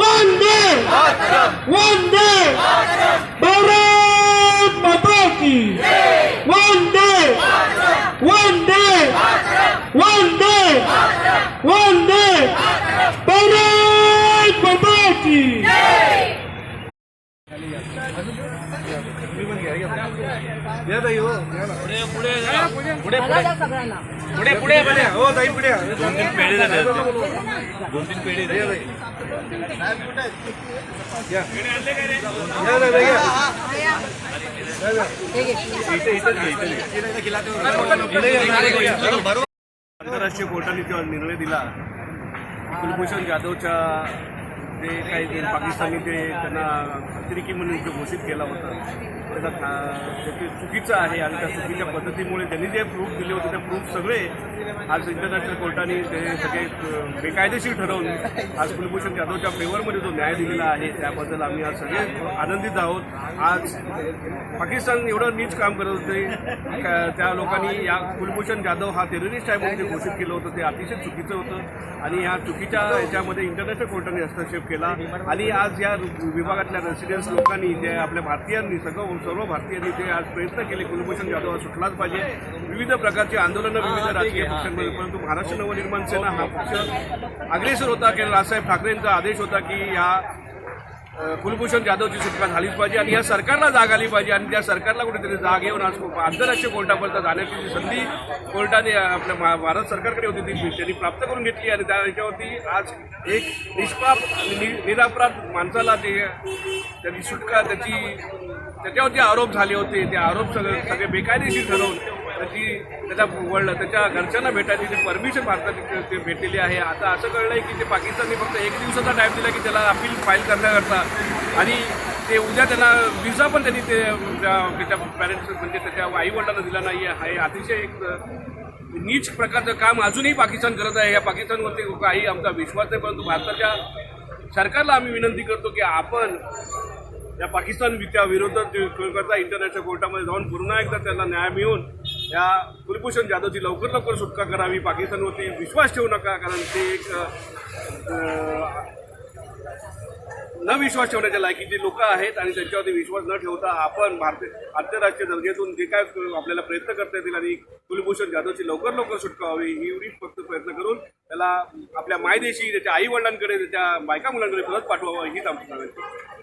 원대! 원대! पुढे पुढे हो ताई पुढे. दोन तीन पेढे झाले. दोन तीन पेढे दे. आंतरराष्ट्रीय कोर्टाने जो निर्णय दिला. कुलभूषण जाधवच्या जे काही पाकिस्तानी ते त्यांना अतिरेकी म्हणून जो घोषित केला होता त्याचा खा- ते चुकीचं आहे आणि त्या चुकीच्या पद्धतीमुळे त्यांनी जे प्रूफ दिले होते ते प्रूफ सगळे आज इंटरनॅशनल कोर्टाने ते सगळे बेकायदेशीर ठरवून आज कुलभूषण जाधवच्या फेवरमध्ये जो न्याय दिलेला आहे त्याबद्दल आम्ही आज सगळे आनंदित आहोत. आज पाकिस्तान एवढं नीच काम करत होते त्या लोकांनी या कुलभूषण जाधव हा टेररिस्ट आहे म्हणून जे घोषित केलं होतं ते अतिशय चुकीचं होतं. आणि या चुकीच्या याच्यामध्ये इंटरनॅशनल कोर्टाने हस्तक्षेप केला. आणि आज या विभागातल्या रेसिडेन्स लोकांनी जे आपल्या भारतीयांनी सगळं सर्व भारतीयांनी ते आज प्रयत्न केले कुलभूषण जाधव हा सुटलाच पाहिजे. विविध प्रकारची आंदोलनं विविध राजकीय पक्षांमध्ये परंतु महाराष्ट्र नवनिर्माण सेना हा पक्ष अग्रेसर होता. की राजसाहेब ठाकरेंचा आदेश होता की या कुलभूषण जाधवची सुटका झालीच पाहिजे आणि या सरकारला जाग आली पाहिजे आणि त्या सरकारला कुठेतरी जाग येऊन आज आंतरराष्ट्रीय कोर्टापर्यंत जाण्याची जी संधी कोर्टाने आपल्या भारत सरकारकडे होती ती त्यांनी प्राप्त करून घेतली आणि त्या याच्यावरती आज एक निष्पाप आणि नि- निरापराध माणसाला ते त्याची सुटका त्याची त्याच्यावरती आरोप झाले होते. ते आरोप सगळे सगळे बेकायदेशीर ठरवून त्याची त्याच्या वळलं. त्याच्या घरच्यांना भेटायची ते परमिशन भारतात ते भेटलेली आहे. आता असं कळलंय की ते पाकिस्तानने फक्त एक दिवसाचा टाईम दिला की त्याला अपील फाईल करण्याकरता आणि ते उद्या त्यांना विजा पण त्यांनी ते त्या- त्याच्या पॅरेंट्स म्हणजे त्याच्या आईवडिलांना दिला नाही आहे. अतिशय एक नीच प्रकारचं काम अजूनही पाकिस्तान करत आहे. या पाकिस्तानवरती काही आमचा विश्वास नाही परंतु भारताच्या सरकारला आम्ही विनंती करतो की आपण या पाकिस्तान विरोधात जे इंटरनॅशनल कोर्टामध्ये जाऊन पुन्हा एकदा त्यांना न्याय मिळून या कुलभूषण जाधवची लवकर लवकर सुटका करावी. पाकिस्तानवरती विश्वास ठेवू नका कारण ते एक न विश्वास ठेवण्याच्या लायकीचे लोक आहेत आणि त्यांच्यावरती विश्वास न ठेवता आपण भारतीय आंतरराष्ट्रीय दर्जेतून जे काय आपल्याला प्रयत्न करता येतील आणि कुलभूषण जाधवची लवकर लवकर सुटका व्हावी ही एवढीच फक्त प्रयत्न करून त्याला आपल्या मायदेशी त्याच्या आई वडिलांकडे त्याच्या बायका मुलांकडे परत पाठवावं हीच आमची मागणी